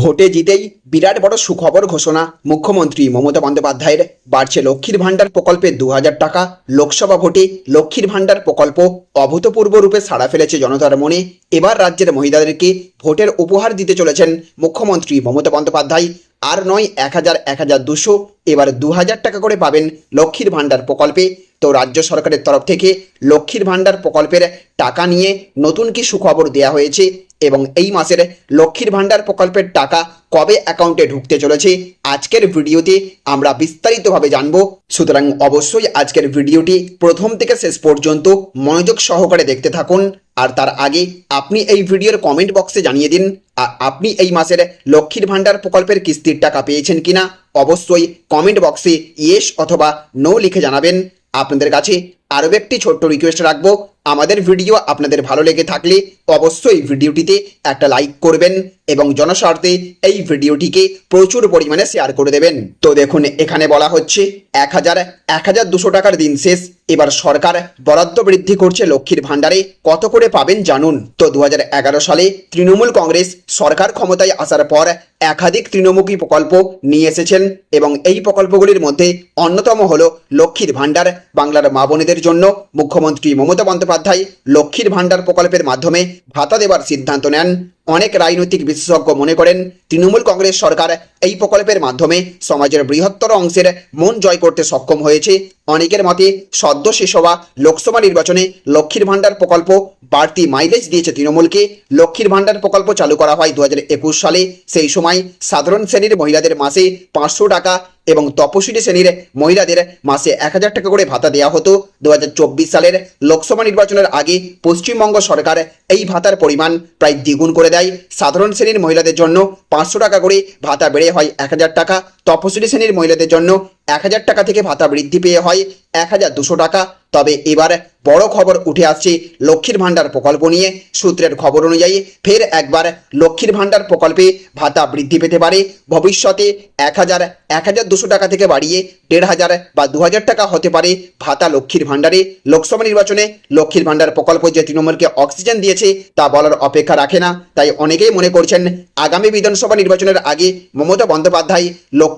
ভোটে জিতেই বিরাট বড় সুখবর ঘোষণা। মুখ্যমন্ত্রী মমতা বন্দ্যোপাধ্যায়ের বাড়ছে লক্ষ্মীর ভাণ্ডার প্রকল্পে দু হাজার টাকা। লোকসভা ভোটে লক্ষ্মীর ভাণ্ডার প্রকল্প অভূতপূর্ব রূপে সাড়া ফেলেছে জনতার মনে। এবার রাজ্যের মহিলাদেরকে ভোটের উপহার দিতে চলেছেন মুখ্যমন্ত্রী মমতা বন্দ্যোপাধ্যায়। আর নয়, এক হাজার এক হাজার দুশো। এবার দু হাজার টাকা করে পাবেন লক্ষ্মীর ভাণ্ডার প্রকল্পে। তো রাজ্য সরকারের তরফ থেকে লক্ষ্মীর ভাণ্ডার প্রকল্পের টাকা নিয়ে নতুন কি সুখবর দেওয়া হয়েছে এবং এই মাসের লক্ষ্মীর ভাণ্ডার প্রকল্পের টাকা কবে অ্যাকাউন্টে ঢুকতে চলেছে, আজকের ভিডিওতে আমরা বিস্তারিতভাবে জানব। সুতরাং অবশ্যই আজকের ভিডিওটি প্রথম থেকে শেষ পর্যন্ত মনোযোগ সহকারে দেখতে থাকুন। আর তার আগে আপনি এই ভিডিওর কমেন্ট বক্সে জানিয়ে দিন, আর আপনি এই মাসের লক্ষ্মীর ভাণ্ডার প্রকল্পের কিস্তির টাকা পেয়েছেন কিনা, অবশ্যই কমেন্ট বক্সে ইয়েস অথবা নো লিখে জানাবেন। আপনাদের কাছে আরও একটি ছোট্ট রিকোয়েস্ট রাখব আমাদের ভিডিও আপনাদের ভালো লেগে থাকলে অবশ্যই ভিডিওটিতে একটা লাইক করবেন এবং জনস্বার্থে এই ভিডিওটিকে প্রচুর পরিমাণে শেয়ার করে দেবেন। তো দেখুন, এখানে বলা হচ্ছে এক হাজার এক হাজার দুশো টাকার দিন শেষ। এবার সরকার বরাদ্দ বৃদ্ধি করছে লক্ষ্মীর ভাণ্ডারে। কত করে পাবেন জানুন? তো দু হাজার এগারো সালে তৃণমূল কংগ্রেস সরকার ক্ষমতায় আসার পর একাধিক তৃণমুখী প্রকল্প নিয়ে এসেছেন এবং এই প্রকল্পগুলির মধ্যে অন্যতম হল লক্ষ্মীর ভাণ্ডার বাংলার মা বোনেদের জন্য। মুখ্যমন্ত্রী মমতা বন্দ্যোপাধ্যায় লক্ষ্মীর ভাণ্ডার প্রকল্পের মাধ্যমে ভাতা দেবার সিদ্ধান্ত নেন। অনেক রাজনৈতিক বিশেষজ্ঞ মনে করেন, তৃণমূল কংগ্রেস সরকার এই প্রকল্পের মাধ্যমে সমাজের বৃহত্তর অংশের মন জয় করতে সক্ষম হয়েছে। অনেকের মতে, সদ্য শেষ হওয়া লোকসভা নির্বাচনে লক্ষ্মীর ভাণ্ডার প্রকল্প বাড়তি মাইলেজ দিয়েছে তৃণমূলকে। লক্ষ্মীর ভাণ্ডার প্রকল্প চালু করা হয় দু হাজার একুশ সালে। সেই সময় সাধারণ শ্রেণির মহিলাদের মাসে পাঁচশো টাকা এবং তপশিলি শ্রেণির মহিলাদের মাসে এক হাজার টাকা করে ভাতা দেওয়া হতো। দু হাজার চব্বিশ সালের লোকসভা নির্বাচনের আগে পশ্চিমবঙ্গ সরকার এই ভাতার পরিমাণ প্রায় দ্বিগুণ করে দেয়। সাধারণ শ্রেণির মহিলাদের জন্য পাঁচশো টাকা করে ভাতা বেড়ে হয় এক হাজার টাকা। তপশিলি শ্রেণির মহিলাদের জন্য এক হাজার টাকা থেকে ভাতা বৃদ্ধি পেয়ে হয় এক হাজার দুশো টাকা। তবে এবার বড় খবর উঠে আসছে লক্ষ্মীর ভাণ্ডার প্রকল্প নিয়ে। সূত্রের খবর অনুযায়ী ফের একবার লক্ষ্মীর ভাণ্ডার প্রকল্পে ভাতা বৃদ্ধি পেতে পারে। ভবিষ্যতে এক হাজার এক হাজার দুশো টাকা থেকে বাড়িয়ে দেড় হাজার বা দু হাজার টাকা হতে পারে ভাতা লক্ষ্মীর ভাণ্ডারে। লোকসভা নির্বাচনে লক্ষ্মীর ভাণ্ডার প্রকল্প যে তৃণমূলকে অক্সিজেন দিয়েছে তা বলার অপেক্ষা রাখে না। তাই অনেকেই মনে করছেন, আগামী বিধানসভা নির্বাচনের আগে মমতা বন্দ্যোপাধ্যায়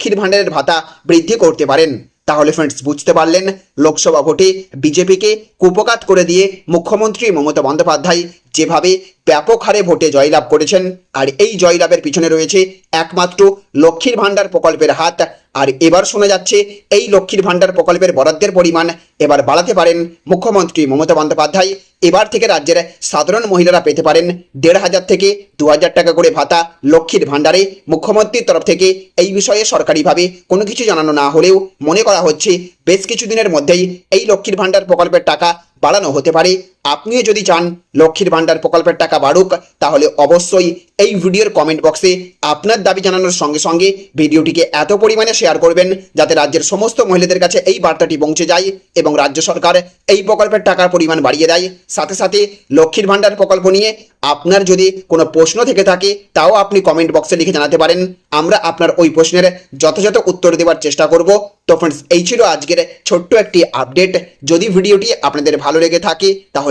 লক্ষ্মীর ভাণ্ডারের ভাতা বৃদ্ধি করতে পারেন। তাহলে ফ্রেন্ডস বুঝতে পারলেন, লোকসভা ভোটে বিজেপিকে কুপকাত করে দিয়ে মুখ্যমন্ত্রী মমতা বন্দ্যোপাধ্যায় যেভাবে ব্যাপক হারে ভোটে জয়লাভ করেছেন, আর এই জয়লাভের পিছনে রয়েছে একমাত্র লক্ষ্মীর ভাণ্ডার প্রকল্পের হাত আর এবার শোনা যাচ্ছে এই লক্ষ্মীর ভাণ্ডার প্রকল্পের বরাদ্দের পরিমাণ। এবার বাড়াতে পারেন মুখ্যমন্ত্রী মমতা বন্দ্যোপাধ্যায়। এবার থেকে রাজ্যের সাধারণ মহিলারা পেতে পারেন দেড় হাজার থেকে দু হাজার টাকা করে ভাতা লক্ষ্মীর ভাণ্ডারে। মুখ্যমন্ত্রীর তরফ থেকে এই বিষয়ে সরকারিভাবে কোনো কিছু জানানো না হলেও মনে করা হচ্ছে, বেশ কিছুদিনের মধ্যেই এই লক্ষ্মীর ভাণ্ডার প্রকল্পের টাকা বাড়ানো হতে পারে। আপনিও যদি চান লক্ষ্মীর ভাণ্ডার প্রকল্পের টাকা বাড়ুক, তাহলে অবশ্যই এই ভিডিওর কমেন্ট বক্সে আপনার দাবি জানানোর সঙ্গে সঙ্গে ভিডিওটিকে এত পরিমাণে শেয়ার করবেন যাতে রাজ্যের সমস্ত মহিলাদের কাছে এই বার্তাটি পৌঁছে যায় এবং রাজ্য সরকার এই প্রকল্পের টাকার পরিমাণ বাড়িয়ে দেয়। সাথে সাথে লক্ষ্মীর ভাণ্ডার প্রকল্প নিয়ে আপনার যদি কোনো প্রশ্ন থেকে থাকে, তাও আপনি কমেন্ট বক্সে লিখে জানাতে পারেন। আমরা আপনার ওই প্রশ্নের যথাযথ উত্তর দেওয়ার চেষ্টা করব। তো ফ্রেন্ডস এই ছিল আজকের ছোট্ট একটি আপডেট যদি ভিডিওটি আপনাদের ভালো লেগে থাকে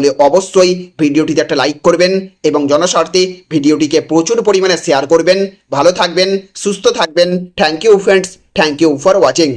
তাহলে অবশ্যই ভিডিওটিতে একটা লাইক করবেন এবং জনস্বার্থে ভিডিওটিকে প্রচুর পরিমাণে শেয়ার করবেন। ভালো থাকবেন, সুস্থ থাকবেন। Thank you friends thank you for watching